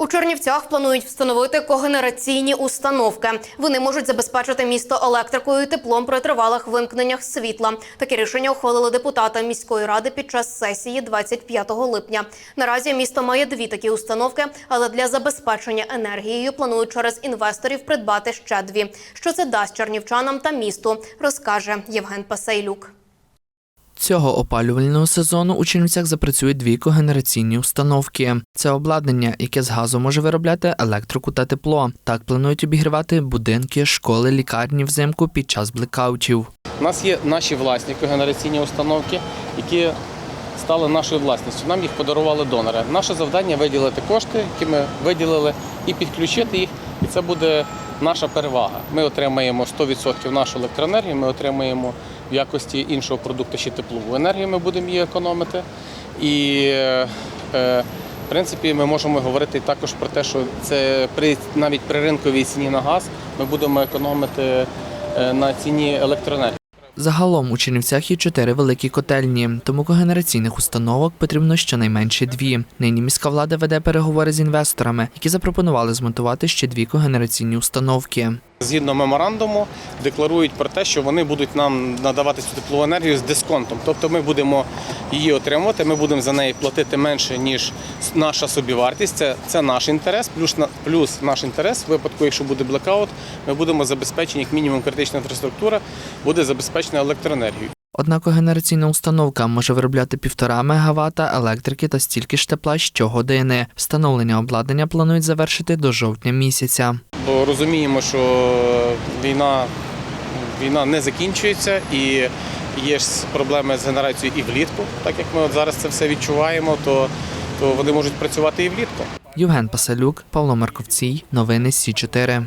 У Чернівцях планують встановити когенераційні установки. Вони можуть забезпечити місто електрикою і теплом при тривалих вимкненнях світла. Таке рішення ухвалили депутати міської ради під час сесії 25 липня. Наразі місто має дві такі установки, але для забезпечення енергією планують через інвесторів придбати ще дві. Що це дасть чернівчанам та місту, розкаже Євген Пасейлюк. Цього опалювального сезону у Чернівцях запрацюють дві когенераційні установки. Це обладнання, яке з газу може виробляти електрику та тепло. Так планують обігрівати будинки, школи, лікарні взимку під час блекаутів. У нас є наші власні когенераційні установки, які стали нашою власністю. Нам їх подарували донори. Наше завдання виділити кошти, які ми виділили, і підключити їх. І це буде наша перевага. Ми отримаємо 100% нашу електроенергію, ми отримаємо в якості іншого продукту ще теплову енергію. Ми будемо її економити. І е, е, в принципі, ми можемо говорити також про те, що це при навіть при ринковій ціні на газ ми будемо економити е, на ціні електроенергії. Загалом у Чернівцях є чотири великі котельні, тому когенераційних установок потрібно щонайменше дві. Нині міська влада веде переговори з інвесторами, які запропонували змонтувати ще дві когенераційні установки. Згідно меморандуму, декларують про те, що вони будуть нам надавати цю теплову енергію з дисконтом. Тобто ми будемо її отримувати, ми будемо за неї платити менше, ніж наша собівартість. Це, це наш інтерес, плюс, плюс наш інтерес в випадку, якщо буде блекаут, ми будемо забезпечені, як мінімум, критична інфраструктура буде забезпечена електроенергією. Одна когенераційна установка може виробляти півтора мегаватта електрики та стільки ж тепла щогодини. Встановлення обладнання планують завершити до жовтня місяця. Бо розуміємо, що війна, війна не закінчується і є ж проблеми з генерацією і влітку. Так як ми от зараз це все відчуваємо, то, то вони можуть працювати і влітку. Євген Пасалюк, Павло Марковцій. Новини Сі 4